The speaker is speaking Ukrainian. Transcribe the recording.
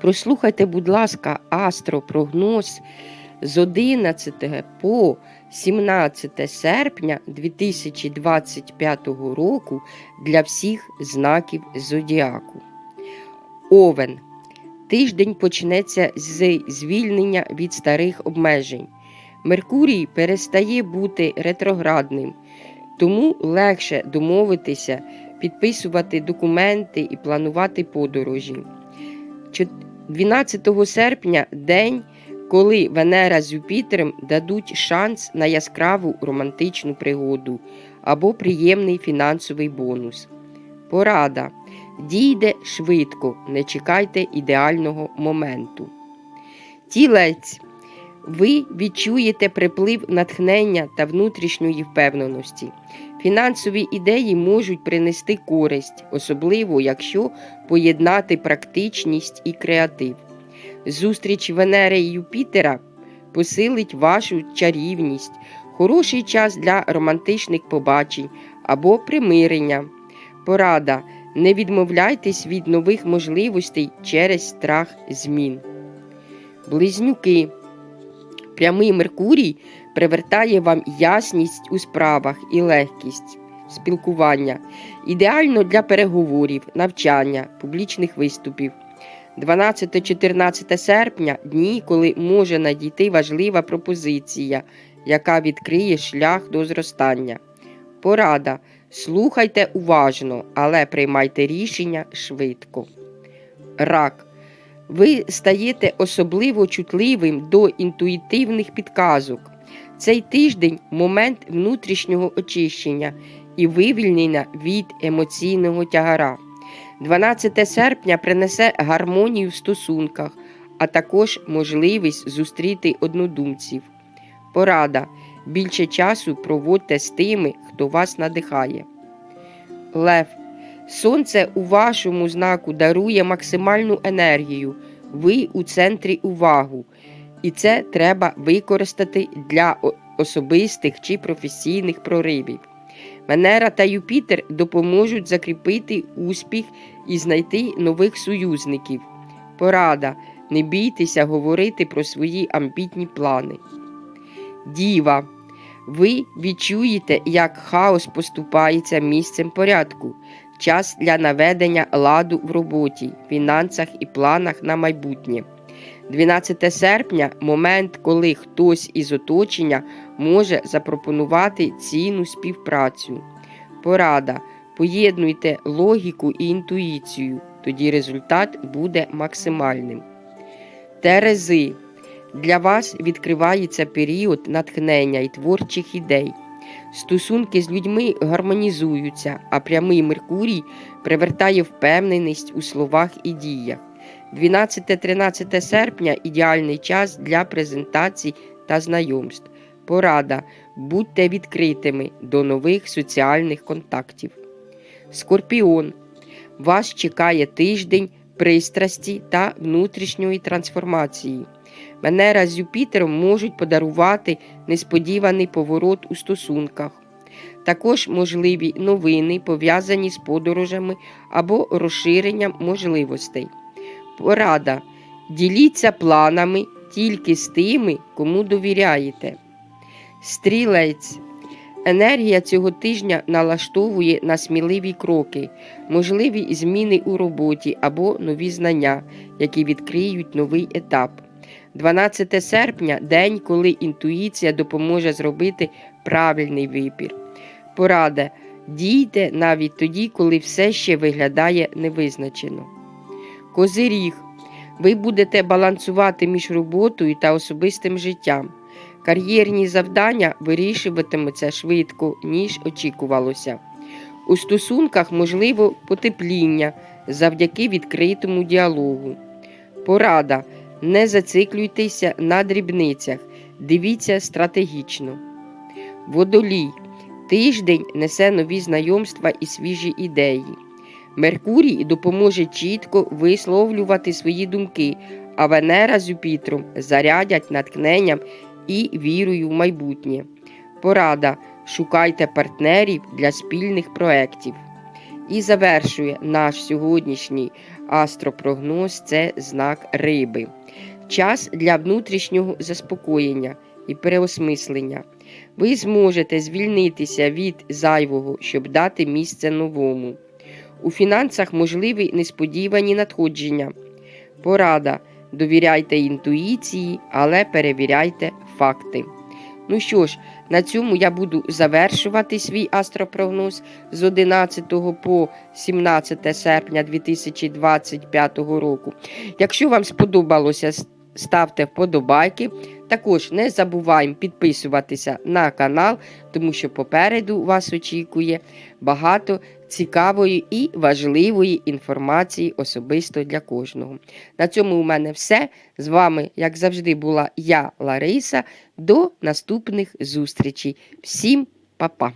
Прослухайте, будь ласка, астропрогноз з 11 по 17 серпня 2025 року для всіх знаків зодіаку. Овен. Тиждень почнеться з звільнення від старих обмежень. Меркурій перестає бути ретроградним, тому легше домовитися, підписувати документи і планувати подорожі. Чо- 12 серпня день, коли Венера з Юпітером дадуть шанс на яскраву романтичну пригоду або приємний фінансовий бонус. Порада. Дійде швидко, не чекайте ідеального моменту. Тілець. Ви відчуєте приплив натхнення та внутрішньої впевненості. Фінансові ідеї можуть принести користь, особливо якщо поєднати практичність і креатив. Зустріч Венери і Юпітера посилить вашу чарівність, хороший час для романтичних побачень або примирення. Порада. Не відмовляйтесь від нових можливостей через страх змін. Близнюки. Прямий Меркурій привертає вам ясність у справах і легкість спілкування, ідеально для переговорів, навчання, публічних виступів. 12-14 серпня дні, коли може надійти важлива пропозиція, яка відкриє шлях до зростання. Порада. Слухайте уважно, але приймайте рішення швидко. Рак. Ви стаєте особливо чутливим до інтуїтивних підказок. Цей тиждень момент внутрішнього очищення і вивільнення від емоційного тягара. 12 серпня принесе гармонію в стосунках, а також можливість зустріти однодумців. Порада. Більше часу проводьте з тими, хто вас надихає. Лев. Сонце у вашому знаку дарує максимальну енергію. Ви у центрі увагу. І це треба використати для особистих чи професійних проривів. Венера та Юпітер допоможуть закріпити успіх і знайти нових союзників. Порада. Не бійтеся говорити про свої амбітні плани. Діва. Ви відчуєте, як хаос поступається місцем порядку. Час для наведення ладу в роботі, фінансах і планах на майбутнє. 12 серпня момент, коли хтось із оточення може запропонувати цінну співпрацю. Порада. Поєднуйте логіку і інтуїцію, тоді результат буде максимальним. Терези. Для вас відкривається період натхнення і творчих ідей. Стосунки з людьми гармонізуються, а прямий Меркурій привертає впевненість у словах і діях. 12-13 серпня ідеальний час для презентацій та знайомств. Порада. Будьте відкритими до нових соціальних контактів. Скорпіон. Вас чекає тиждень пристрасті та внутрішньої трансформації. Венера з Юпітером можуть подарувати несподіваний поворот у стосунках. Також можливі новини, пов'язані з подорожами або розширенням можливостей. Порада. Діліться планами тільки з тими, кому довіряєте. Стрілець. Енергія цього тижня налаштовує на сміливі кроки, можливі зміни у роботі або нові знання, які відкриють новий етап. 12 серпня день, коли інтуїція допоможе зробити правильний вибір. Порада. Дійте навіть тоді, коли все ще виглядає невизначено. Козиріг. Ви будете балансувати між роботою та особистим життям. Кар'єрні завдання вирішуватимуться швидко, ніж очікувалося. У стосунках можливо потепління завдяки відкритому діалогу. Порада. Не зациклюйтеся на дрібницях, дивіться стратегічно. Водолій. Тиждень несе нові знайомства і свіжі ідеї. Меркурій допоможе чітко висловлювати свої думки, а Венера з Юпітером зарядять натхненням і вірою в майбутнє. Порада. Шукайте партнерів для спільних проєктів. І завершує наш сьогоднішній Астропрогноз це знак риби. Час для внутрішнього заспокоєння і переосмислення. Ви зможете звільнитися від зайвого, щоб дати місце новому. У фінансах можливі несподівані надходження. Порада. Довіряйте інтуїції, але перевіряйте факти. Ну що ж, на цьому я буду завершувати свій астропрогноз з 11 по 17 серпня 2025 року. Якщо вам сподобалося, ставте вподобайки. Також не забуваємо підписуватися на канал, тому що попереду вас очікує багато цікавої і важливої інформації особисто для кожного. На цьому у мене все. З вами, як завжди, була я, Лариса. До наступних зустрічей. Всім па-па!